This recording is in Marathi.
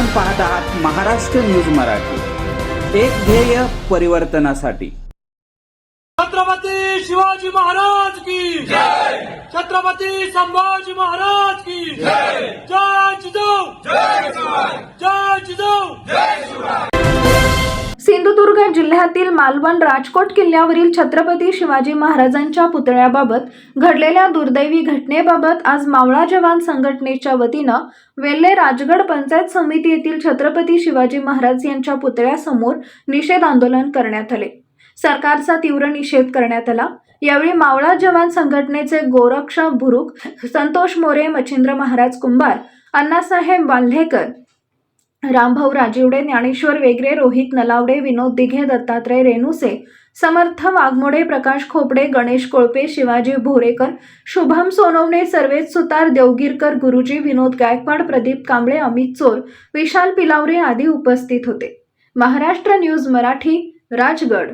आपण पाहत आहात महाराष्ट्र न्यूज मराठी. एक ध्येय परिवर्तनासाठी. छत्रपती शिवाजी महाराज की जय. छत्रपती संभाजी महाराज की जय. जय जिजाऊ. जय सिंधुदुर्ग जिल्ह्यातील मालवण राजकोट किल्ल्यावरील छत्रपती शिवाजी महाराजांच्या पुतळ्याबाबत घडलेल्या दुर्दैवी घटनेबाबत आज मावळा जवान संघटनेच्या वतीनं वेल्हे राजगड पंचायत समिती येथील छत्रपती शिवाजी महाराज यांच्या पुतळ्यासमोर निषेध आंदोलन करण्यात आले. सरकारचा तीव्र निषेध करण्यात आला. यावेळी मावळा जवान संघटनेचे गोरक्ष भुरुक संतोष मोरे मच्छिंद्र महाराज कुंभार अण्णासाहेब वाल्हेकर रामभाऊ राजिवडे ज्ञानेश्वर वेगरे रोहित नलावडे विनोद दिघे दत्तात्रय रेणुसे समर्थ वाघमोडे प्रकाश खोपडे गणेश कोळपे शिवाजी भोरेकर शुभम सोनवणे सर्वेज सुतार देवगिरकर गुरुजी विनोद गायकवाड प्रदीप कांबळे अमित चोर विशाल पिलावरे आदी उपस्थित होते. महाराष्ट्र न्यूज मराठी राजगड.